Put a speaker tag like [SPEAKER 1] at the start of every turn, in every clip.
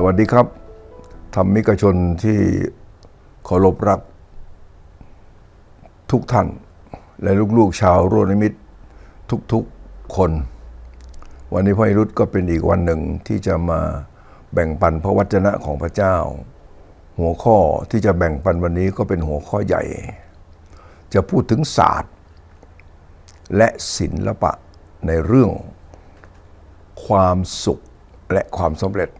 [SPEAKER 1] สวัสดีครับธรรมิกชนที่เคารพรัก ทุกท่าน และลูกๆชาวโรนิมิตทุกๆคน วันนี้พ่ออิรุธก็เป็นอีกวันหนึ่งที่จะมาแบ่งปันพระวจนะของพระเจ้า หัวข้อที่จะแบ่งปันวันนี้ก็เป็นหัวข้อใหญ่ จะพูดถึงศาสตร์ และศิลปะในเรื่องความสุขและความสำเร็จ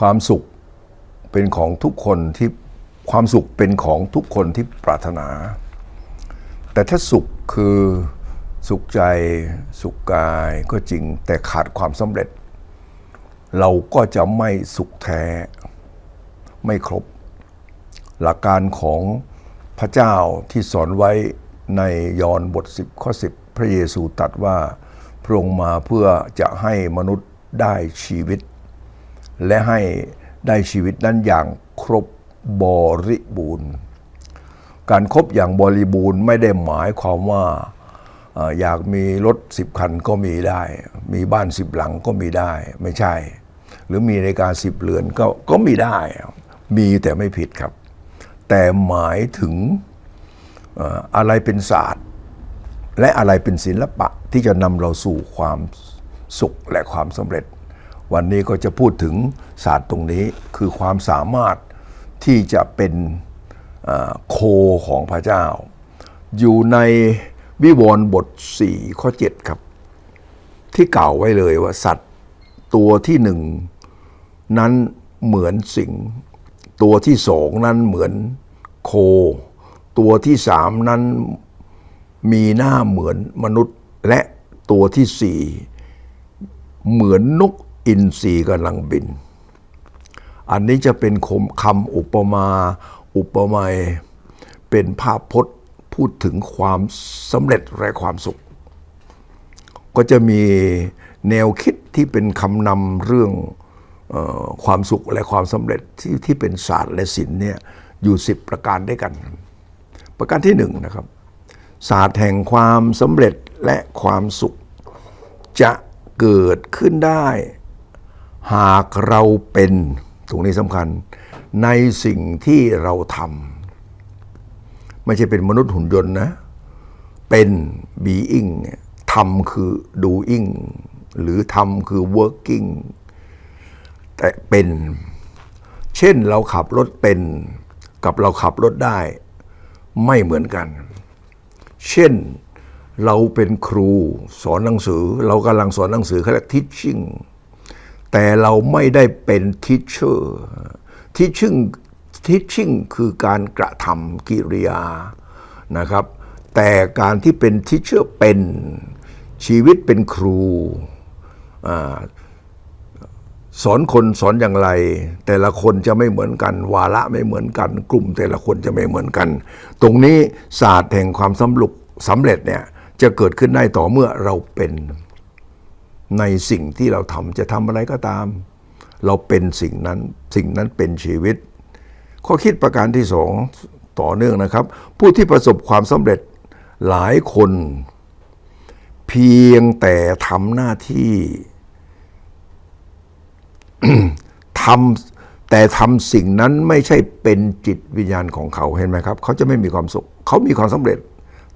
[SPEAKER 1] ความสุขเป็นของทุกคนที่ความสุขเป็นของทุกคนที่ปรารถนา แต่ถ้าสุขคือสุขใจสุขกายก็จริงแต่ขาดความสำเร็จ เราก็จะไม่สุขแท้ ไม่ครบ หลักการของพระเจ้าที่สอนไว้ในยอห์นบท 10 ข้อ 10 พระเยซูตรัสว่าพระองค์มาเพื่อจะให้มนุษย์ได้ชีวิต และให้ได้ชีวิตนั้นอย่างครบบริบูรณ์ การครบอย่างบริบูรณ์ไม่ได้หมายความว่าอยากมีรถสิบคันก็มีได้ มีบ้านสิบหลังก็มีได้ ไม่ใช่ หรือมีในาฬิการสิบเรือนก็ก็มีได้ มีแต่ไม่ผิดครับ แต่หมายถึงเอ่ออะไรเป็นศาสตร์ และอะไรเป็นศิลปะที่จะนำเราสู่ความสุขและความสำเร็จ วันนี้ก็จะพูดถึงศาสตร์ตรงนี้คือความสามารถที่จะเป็นโคของพระเจ้า อยู่ในวิวรณ์บท 4 ข้อ 7 ครับ ที่กล่าวไว้เลยว่าสัตว์ตัวที่หนึ่งนั้นเหมือนสิงตัวที่สองนั้นเหมือนโค ตัวที่สามนั้นมีหน้าเหมือนมนุษย์และตัวที่สี่เหมือนนก อินทรีกำลังบิน อันนี้จะเป็นคมคำอุปมา อุปไมยเป็นภาพพจน์พูดถึงความสำเร็จและความสุข ก็จะมีแนวคิดที่เป็นคำนำเรื่องออความสุขและความสำเร็จที่ที่เป็นศาสตร์และศิลป์เนี่ยอยู่สิบประการด้วยกัน ประการที่หนึ่งนะครับศาสตร์แห่งความสำเร็จและความสุข จะเกิดขึ้นได้ หากเราเป็นตรงนี้สำคัญ ในสิ่งที่เราทำไม่ใช่เป็นมนุษย์หุ่นยนต์นะ เป็น being ทำคือ doing หรือทำคือ working แต่เป็น เช่นเราขับรถเป็น กับเราขับรถได้ ไม่เหมือนกัน เช่นเราเป็นครูสอนหนังสือ เรากำลังสอนหนังสือเขาเรียก teaching แต่เราไม่ได้เป็น teacher teaching teaching คือการกระทำกิริยานะครับ แต่การที่เป็น teacher เป็นชีวิตเป็นครูอสอนคนสอนอย่างไร แต่ละคนจะไม่เหมือนกัน วาระไม่เหมือนกัน กลุ่มแต่ละคนจะไม่เหมือนกัน ตรงนี้ศาสตร์แห่งความสำลุกสำเร็จเนี่ยจะเกิดขึ้นได้ต่อเมื่อเราเป็น ในสิ่งที่เราทำจะทำอะไรก็ตาม เราเป็นสิ่งนั้นสิ่งนั้นเป็นชีวิต ข้อคิดประการที่สองต่อเนื่องนะครับ ผู้ที่ประสบความสำเร็จหลายคน เพียงแต่ทำหน้าที่ทำแต่ทำสิ่งนั้นไม่ใช่เป็นจิตวิญญาณของเขาเห็นไหมครับ เขาจะไม่มีความสุข เขามีความสำเร็จ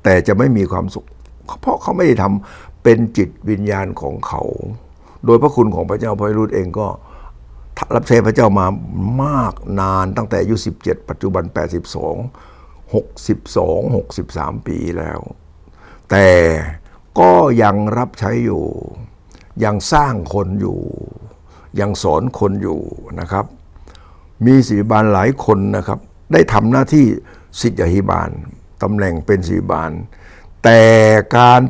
[SPEAKER 1] แต่จะไม่มีความสุข เพราะเขาไม่ได้ทำ เป็นจิตวิญญาณของเขา โดยพระคุณของพระเจ้าพระรุธเองก็รับใช้พระเจ้ามามากนานตั้งแต่อายุ17 ปัจจุบัน 82 62 63 ปีแล้ว แต่ก็ยังรับใช้อยู่ ยังสร้างคนอยู่ ยังสอนคนอยู่นะครับ มีศิบาลหลายคนนะครับ ได้ทำหน้าที่สิทธิหิบาลตำแหน่งเป็นศิบาล แต่การ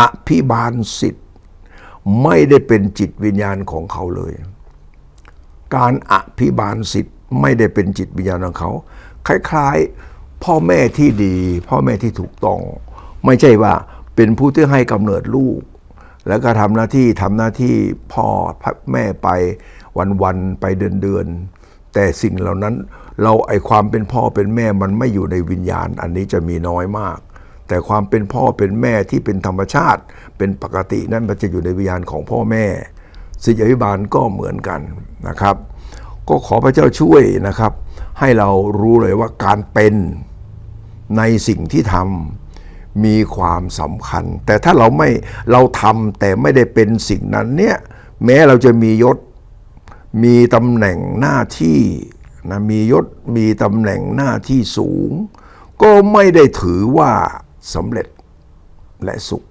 [SPEAKER 1] อภิบาลสิทธิ์ไม่ได้เป็นจิตวิญญาณของเขาเลย การอภิบาลสิทธิ์ไม่ได้เป็นจิตวิญญาณของเขา คล้ายๆพ่อแม่ที่ดี พ่อแม่ที่ถูกต้อง ไม่ใช่ว่าเป็นผู้ที่ให้กำเนิดลูก แล้วก็ทำหน้าที่ทำหน้าที่พ่อแม่ไปวันๆไปเดือนๆแต่สิ่งเหล่านั้นเราไอความเป็นพ่อเป็นแม่มันไม่อยู่ในวิญญาณ อันนี้จะมีน้อยมาก แต่ความเป็นพ่อเป็นแม่ที่เป็นธรรมชาติ เป็นปกตินั้นมันจะอยู่ในวิญญาณของพ่อแม่สิทธิอภิบาลก็เหมือนกันนะครับ ก็ขอพระเจ้าช่วยนะครับ ให้เรารู้เลยว่าการเป็นในสิ่งที่ทำมีความสำคัญ แต่ถ้าเราไม่เราทำแต่ไม่ได้เป็นสิ่งนั้นเนี่ยแม้เราจะมียศ มีตำแหน่งหน้าที่นะมียศมีตำแหน่งหน้าที่สูง ก็ไม่ได้ถือว่า สำเร็จและสุข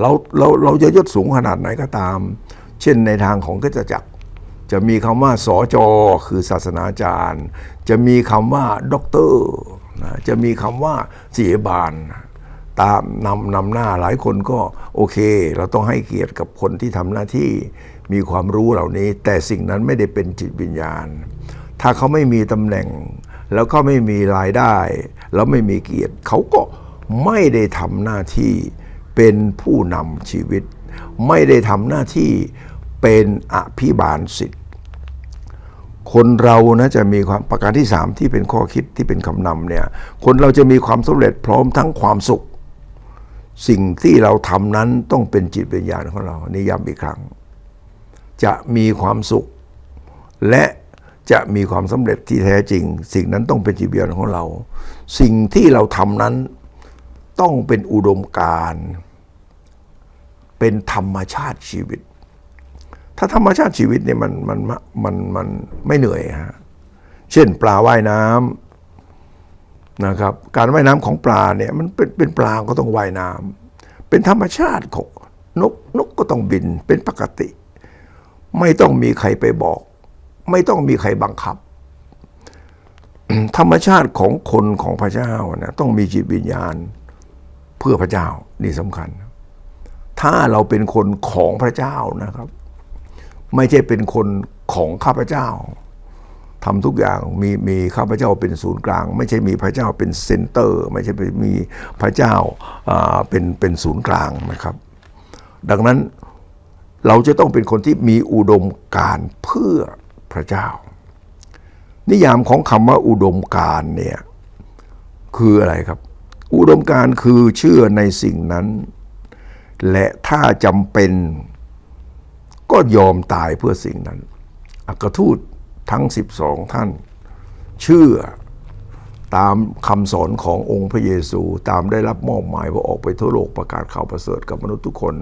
[SPEAKER 1] เราเราเราจะยศสูงขนาดไหนก็ตาม เช่นในทางของก็จจักร จะมีคำว่าสอจอคือศาสนาจารย์ จะมีคำว่าด็อกเตอร์จะมีคำว่าเสียบาลนตามนำนำหน้าหลายคนก็โอเค เราต้องให้เกียรติกับคนที่ทำหน้าที่มีความรู้เหล่านี้ แต่สิ่งนั้นไม่ได้เป็นจิตวิญญาณ ถ้าเขาไม่มีตำแหน่ง แล้วก็ไม่มีรายได้ แล้วไม่มีเกียรติ เขาก็ไม่ได้ทำหน้าที่เป็นผู้นำชีวิต ไม่ได้ทำหน้าที่เป็นอภิบาลสิทธิ์คนเรานะจะมีความประการที่สามที่เป็นข้อคิดที่เป็นคำนำเนี่ยคนเราจะมีความสำเร็จพร้อมทั้งความสุข สิ่งที่เราทำนั้นต้องเป็นจิตวิญญาณของเรานี่ย้ำอีกครั้ง จะมีความสุข และ จะมีความสำเร็จที่แท้จริง สิ่งนั้นต้องเป็นจิตวิญญาณของเรา สิ่งที่เราทำนั้นต้องเป็นอุดมการเป็นธรรมชาติชีวิต ถ้าธรรมชาติชีวิตเนี่ยมันมันมันมันไม่เหนื่อยฮะเช่น ปลาว่ายน้ำนะครับ การว่ายน้ำของปลาเนี่ยมันเป็นเป็นปลาก็ต้องว่ายน้ำเป็นธรรมชาติของนกนกก็ต้องบินเป็นปกติ ไม่ต้องมีใครไปบอก ไม่ต้องมีใครบังคับ ธรรมชาติของคนของพระเจ้านะต้องมีจิตวิญญาณเพื่อพระเจ้านี่สำคัญ ถ้าเราเป็นคนของพระเจ้านะครับ ไม่ใช่เป็นคนของข้าพเจ้าทำทุกอย่างมีมีข้าพเจ้าเป็นศูนย์กลาง ไม่ใช่มีพระเจ้าเป็นเซนเตอร์ ไม่ใช่มีพระเจ้าเป็นเป็นศูนย์กลางนะครับ ดังนั้นเราจะต้องเป็นคนที่มีอุดมการเพื่อ พระเจ้า นิยามของคำว่าอุดมการเนี่ยคืออะไรครับ อุดมการคือเชื่อในสิ่งนั้น และถ้าจำเป็นก็ยอมตายเพื่อสิ่งนั้น อักทูตทั้ง 12 ท่าน เชื่อตามคำสอนขององค์พระเยซูตามได้รับมอบหมายว่าออกไปทั่วโลกประกาศข่าวประเสริฐกับมนุษย์ทุกคน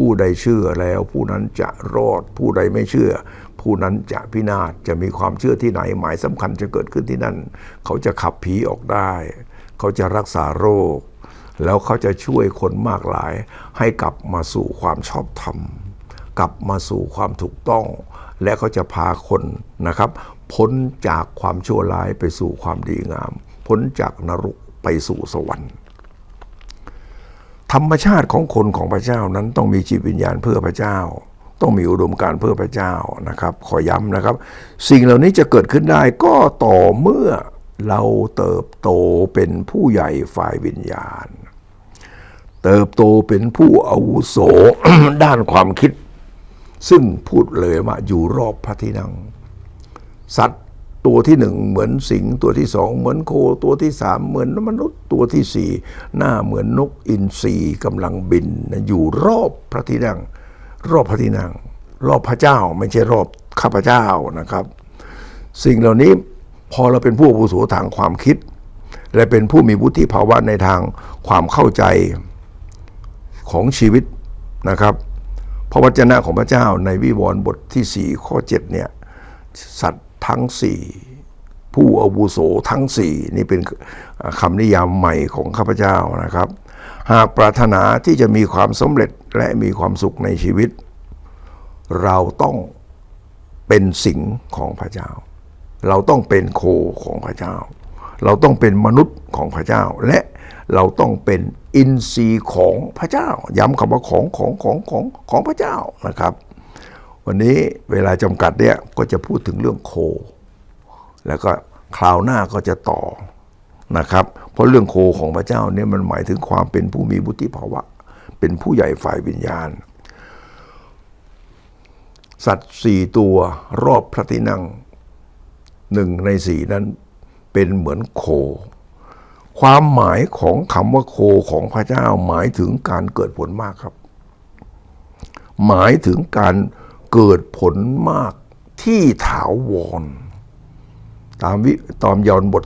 [SPEAKER 1] ผู้ใดเชื่อแล้วผู้นั้นจะรอด ผู้ใดไม่เชื่อ ผู้นั้นจะพินาศจะมีความเชื่อที่ไหนหมายสำคัญจะเกิดขึ้นที่นั่น เขาจะขับผีออกได้ เขาจะรักษาโรค แล้วเขาจะช่วยคนมากหลาย ให้กลับมาสู่ความชอบธรรม กลับมาสู่ความถูกต้อง และเขาจะพาคนนะครับ พ้นจากความชั่วร้ายไปสู่ความดีงาม พ้นจากนรกไปสู่สวรรค์ ธรรมชาติของคนของพระเจ้านั้นต้องมีจิตวิญญาณเพื่อพระเจ้า ต้องมีอุดมการเพื่อพระเจ้านะครับ ขอย้ำนะครับ สิ่งเหล่านี้จะเกิดขึ้นได้ก็ต่อเมื่อเราเติบโตเป็นผู้ใหญ่ฝ่ายวิญญาณ เติบโตเป็นผู้อาวุโสด้านความคิด ซึ่งพูดเลยว่าอยู่รอบพระที่นั่งสัตว์ ตัวที่หนึ่งเหมือนสิงตัวที่สองเหมือนโคตัวที่สามเหมือนมนุษย์ตัวที่สี่หน้าเหมือนนกอินทรีกำลังบินอยู่รอบพระที่นั่ง รอบพระที่นั่ง รอบพระเจ้าไม่ใช่รอบข้าพเจ้านะครับ สิ่งเหล่านี้พอเราเป็นผู้อาวุโสทางความคิด และเป็นผู้มีวุฒิภาวะในทางความเข้าใจของชีวิตนะครับพระวจนะของพระเจ้าในวิวรณ์บทที่ 4 ข้อ7เนี่ยสัตว ทั้ง4ผู้อาวุโสทั้ง4นี่เป็นคำนิยามใหม่ของข้าพเจ้านะครับ หากปรารถนาที่จะมีความสำเร็จและมีความสุขในชีวิต เราต้องเป็นสิงของพระเจ้า เราต้องเป็นโคของพระเจ้า เราต้องเป็นมนุษย์ของพระเจ้า และเราต้องเป็นอินทรีย์ของพระเจ้า ย้ำคำว่าของของของของของพระเจ้านะครับ วันนี้เวลาจำกัดเนี่ยก็จะพูดถึงเรื่องโค แล้วก็คราวหน้าก็จะต่อนะครับ เพราะเรื่องโคของพระเจ้าเนี่ยมันหมายถึงความเป็นผู้มีบุติภาวะ เป็นผู้ใหญ่ฝ่ายวิญญาณ สัตว์สี่ตัวรอบพระที่นั่งหนึ่งในสี่นั้นเป็นเหมือนโค ความหมายของคำว่าโคของพระเจ้าหมายถึงการเกิดผลมากครับ หมายถึงการเกิดผลมากที่ถาวร ตามวิตอมยอนบท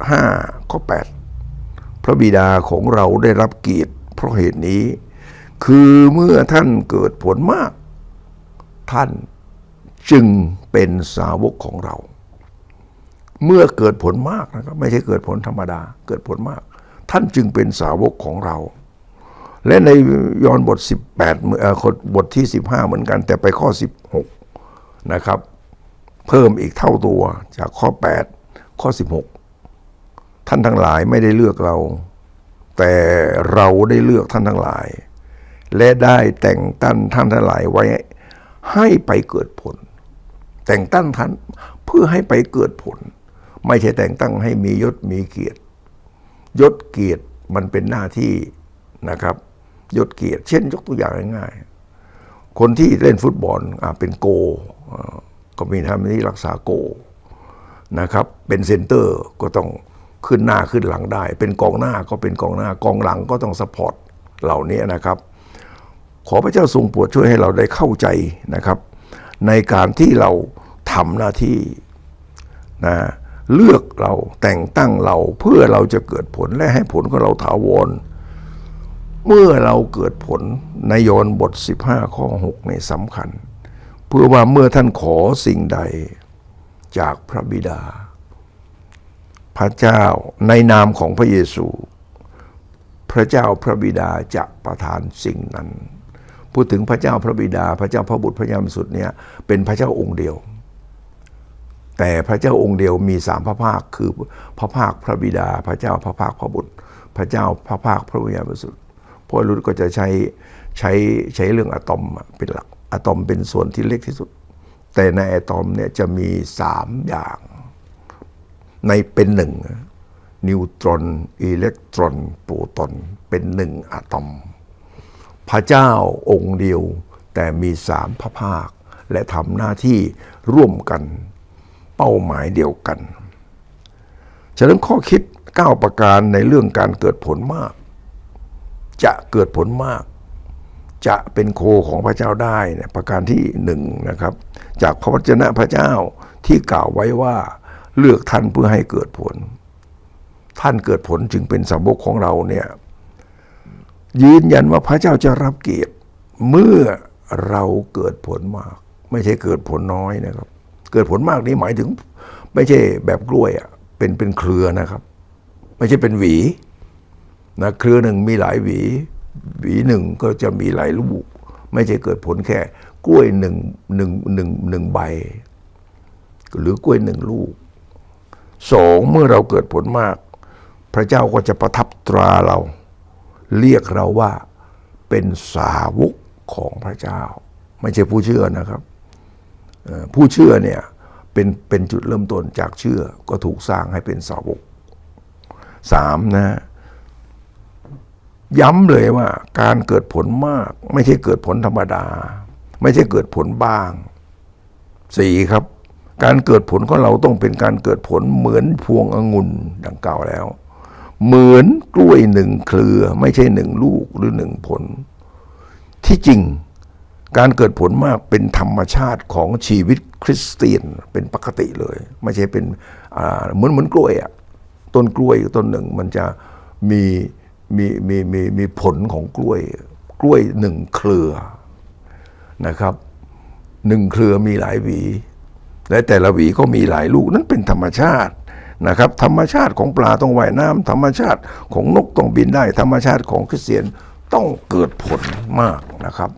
[SPEAKER 1] 15 ข้อ 8 พระบิดาของเราได้รับเกียรติเพราะเหตุนี้ คือเมื่อท่านเกิดผลมาก ท่านจึงเป็นสาวกของเรา เมื่อเกิดผลมากนะครับไม่ใช่เกิดผลธรรมดา เกิดผลมาก ท่านจึงเป็นสาวกของเรา และในยอห์นบท 18เอ่อบทที่ 15 เหมือนกัน แต่ไปข้อ 16 นะครับ เพิ่มอีกเท่าตัวจากข้อ 8 ข้อ 16 ท่านทั้งหลายไม่ได้เลือกเรา แต่เราได้เลือกท่านทั้งหลาย และได้แต่งตั้งท่านทั้งหลายไว้ให้ไปเกิดผล แต่งตั้งท่านเพื่อให้ไปเกิดผล ไม่ใช่แต่งตั้งให้มียศมีเกียรติ ยศเกียรติมันเป็นหน้าที่นะครับ ยศเกียรติ เช่นยกตัวอย่างง่ายๆ คนที่เล่นฟุตบอลเป็นโก ก็มีทำหน้าที่รักษาโกนะครับ เป็นเซนเตอร์ก็ต้องขึ้นหน้าขึ้นหลังได้ เป็นกองหน้าก็เป็นกองหน้ากองหลังก็ต้องสปอร์ตเหล่านี้นะครับ ขอพระเจ้าทรงโปรดช่วยให้เราได้เข้าใจนะครับ ในการที่เราทำหน้าที่นะเลือกเราแต่งตั้งเราเพื่อเราจะเกิดผลและให้ผลของเราถาวร เมื่อเราเกิดผลในโยนบท 15 ข้อ6ในสำคัญ เพื่อว่าเมื่อท่านขอสิ่งใดจากพระบิดา พระเจ้าในนามของพระเยซู พระเจ้าพระบิดาจะประทานสิ่งนั้น พูดถึงพระเจ้าพระบิดา พระเจ้าพระบุตรพระยามสุดเนี่ยเป็นพระเจ้าองค์เดียว แต่พระเจ้าองค์เดียวมีสามพระภาคคือพระภาคพระบิดา พระเจ้าพระภาคพระบุตร พระเจ้าพระภาคพระวิญญาณบริสุทธิ พระรุตก็จะใช้ใช้ใช้เรื่องอะตอมเป็นหลักอะตอมเป็นส่วนที่เล็กที่สุด แต่ในอะตอมเนี่ยจะมีสามอย่าง ในเป็นหนึ่งนิวตรอนอิเล็กตรอนโปรตอนเป็นหนึ่งอะตอม พระเจ้าองค์เดียว แต่มีสามพระภาค และทำหน้าที่ร่วมกันเป้าหมายเดียวกัน ฉะนั้นข้อคิด 9 ประการในเรื่องการเกิดผลมาก จะเกิดผลมาก จะเป็นโคของพระเจ้าได้เนี่ยประการที่หนึ่งนะครับ จากพระวจนะพระเจ้าที่กล่าวไว้ว่าเลือกท่านเพื่อให้เกิดผล ท่านเกิดผลจึงเป็นสาวกของเราเนี่ยยืนยันว่าพระเจ้าจะรับเกียรติเมื่อเราเกิดผลมาก ไม่ใช่เกิดผลน้อยนะครับ เกิดผลมากนี้หมายถึง ไม่ใช่แบบกล้วยอะเป็นเป็นเครือนะครับ ไม่ใช่เป็นหวี นะเครือหนึ่งมีหลายหวี หวีหนึ่งก็จะมีหลายลูก ไม่ใช่เกิดผลแค่ กล้วยหนึ่งหนึ่งหนึ่งหนึ่งใบ หรือกล้วยหนึ่งลูกสองเมื่อเราเกิดผลมาก พระเจ้าก็จะประทับตราเรา เรียกเราว่าเป็นสาวกของพระเจ้า ไม่ใช่ผู้เชื่อนะครับผู้เชื่อเนี่ยเป็นเป็นจุดเริ่มต้นจากเชื่อก็ถูกสร้างให้เป็นสาวกสามนะ ย้ำเลยว่าการเกิดผลมาก ไม่ใช่เกิดผลธรรมดา ไม่ใช่เกิดผลบ้างสี่ครับ การเกิดผลของเราต้องเป็นการเกิดผลเหมือนพวงองุ่นดังกล่าวแล้ว เหมือนกล้วยหนึ่งเครือ ไม่ใช่หนึ่งลูกหรือหนึ่งผล ที่จริงการเกิดผลมากเป็นธรรมชาติของชีวิตคริสเตียนเป็นปกติเลย ไม่ใช่เป็นเหมือนเหมือนกล้วยอะต้นกล้วยต้นหนึ่งมันจะมี มีมีมีมีผลของกล้วย กล้วยหนึ่งเครือนะครับหนึ่งเครือมีหลายหวี และแต่ละหวีก็มีหลายลูกนั่นเป็นธรรมชาตินะครับ ธรรมชาติของปลาต้องว่ายน้ำธรรมชาติของนกต้องบินได้ ธรรมชาติของคริสเตียนต้องเกิดผลมากนะครับ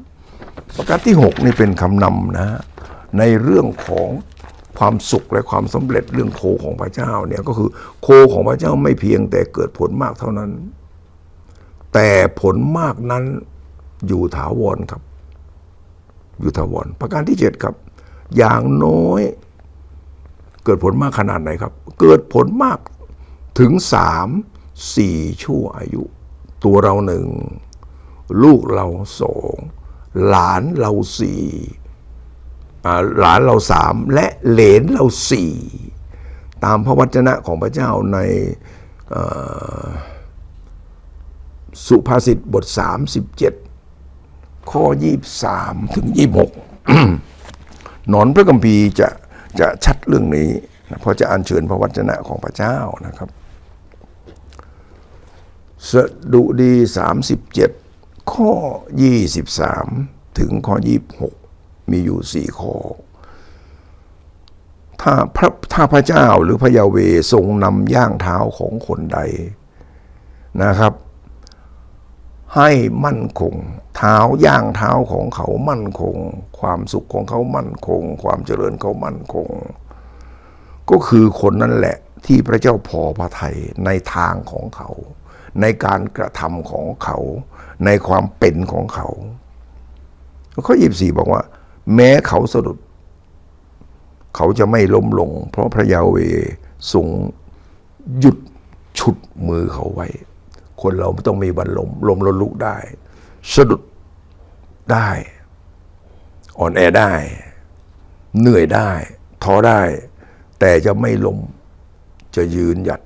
[SPEAKER 1] ประการที่ 6 นี่เป็นคำนำนะฮะในเรื่องของความสุขและความสำเร็จเรื่องโคของพระเจ้าเนี่ยก็คือโคของพระเจ้าไม่เพียงแต่เกิดผลมากเท่านั้น แต่ผลมากนั้นอยู่ถาวรครับ อยู่ถาวรประการที่เจ็ดครับ อย่างน้อย เกิดผลมากขนาดไหนครับ เกิดผลมากถึงสามสี่ชั่วอายุ ตัวเราหนึ่ง ลูกเราสองหลานเราสี่หลานเราสามและเหลนเราสี่ตามพระวจนะของพระเจ้าใน สุภาษิตบท 37 ข้อยี่สามถึงยี่หกหนอนพระกัมภีจะจะชัดเรื่องนี้นะเพราะจะอัญเชิญพระวจนะของพระเจ้านะครับ สดุดีสามสิบเจ็ดข้อยี่สิบสามถึงข้อยี่หกมีอยู่สี่ข้อ ถ้าพระถ้าพระเจ้าหรือพระยาเวทรงนำย่างเท้าของคนใดนะครับ ให้มั่นคง เท้าย่างเท้าของเขามั่นคง ความสุขของเขามั่นคง ความเจริญเขามั่นคง ก็คือคนนั่นแหละที่พระเจ้าพอพระทัยในทางของเขา ในการกระทำของเขา ในความเป็นของเขาข้อยีบสี่บอกว่า แม้เขาสะดุด เขาจะไม่ล้มลง เพราะพระยาเวทรงหยุดฉุดมือเขาไว้ คนเราต้องมีวันล้มลมแล้วลุกได้ สะดุดได้ อ่อนแอได้ เหนื่อยได้ ท้อได้ แต่จะไม่ล้มจะยืนหยัด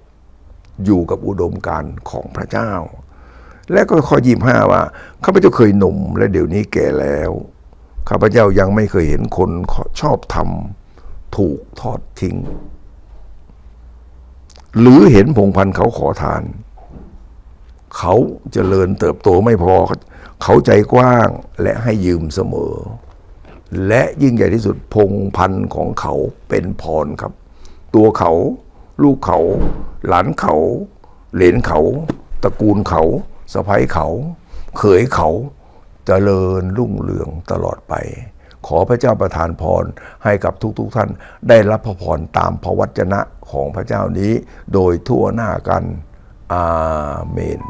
[SPEAKER 1] อยู่กับอุดมการณ์ของพระเจ้า และก็ข้อยี่ห้าว่าข้าพเจ้าเคยหนุ่ม และเดี๋ยวนี้แก่แล้วข้าพเจ้ายังไม่เคยเห็นคนชอบทำถูกทอดทิ้ง หรือเห็นพงพันเขาขอทาน เขาเจริญเติบโตไม่พอ เขาใจกว้างและให้ยืมเสมอ และยิ่งใหญ่ที่สุดพงพันธ์ของเขาเป็นพรครับ ตัวเขา ลูกเขา หลานเขา เหลนเขา ตระกูลเขาสะพ้ยเขา เขยเขาเจริญรุ่งเรืองตลอดไป ขอพระเจ้าประทานพรให้กับทุกๆทท่าน ได้รับพระพรตามพระวจนะของพระเจ้านี้ โดยทั่วหน้ากัน อาเมน